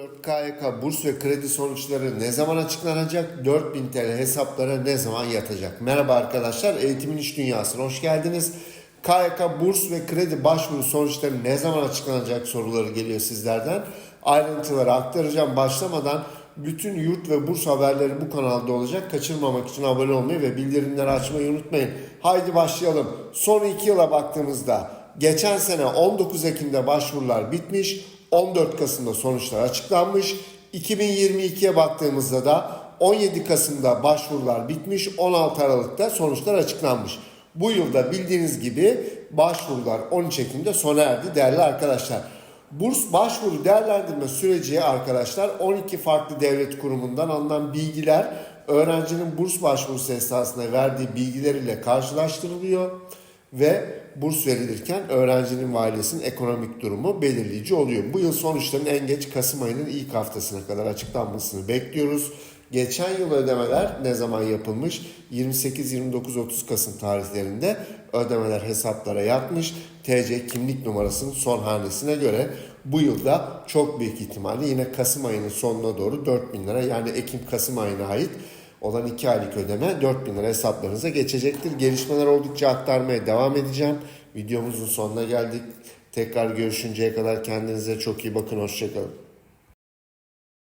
4 KYK burs ve kredi sonuçları ne zaman açıklanacak? 4000 TL hesaplara ne zaman yatacak? Merhaba arkadaşlar, Eğitimin İş Dünyası'na hoş geldiniz. KYK burs ve kredi başvuru sonuçları ne zaman açıklanacak soruları geliyor sizlerden. Ayrıntıları aktaracağım başlamadan bütün yurt ve burs haberleri bu kanalda olacak. Kaçırmamak için abone olmayı ve bildirimleri açmayı unutmayın. Haydi başlayalım. Son 2 yıla baktığımızda geçen sene 19 Ekim'de başvurular bitmiş. 14 Kasım'da sonuçlar açıklanmış. 2022'ye baktığımızda da 17 Kasım'da başvurular bitmiş. 16 Aralık'ta sonuçlar açıklanmış. Bu yılda bildiğiniz gibi başvurular 13 Ekim'de sona erdi değerli arkadaşlar. Burs başvuru değerlendirme süreci arkadaşlar 12 farklı devlet kurumundan alınan bilgiler öğrencinin burs başvurusu esasında verdiği bilgiler ile karşılaştırılıyor ve burs verilirken öğrencinin ve ailesinin ekonomik durumu belirleyici oluyor. Bu yıl sonuçların en geç Kasım ayının ilk haftasına kadar açıklanmasını bekliyoruz. Geçen yıl ödemeler ne zaman yapılmış? 28, 29, 30 Kasım tarihlerinde ödemeler hesaplara yatmış. TC kimlik numarasının son hanesine göre bu yılda çok büyük ihtimalle yine Kasım ayının sonuna doğru 4000 lira yani Ekim-Kasım ayına ait olan 2 aylık ödeme 4000 lira hesaplarınıza geçecektir. Gelişmeler oldukça aktarmaya devam edeceğim. Videomuzun sonuna geldik. Tekrar görüşünceye kadar kendinize çok iyi bakın. Hoşçakalın.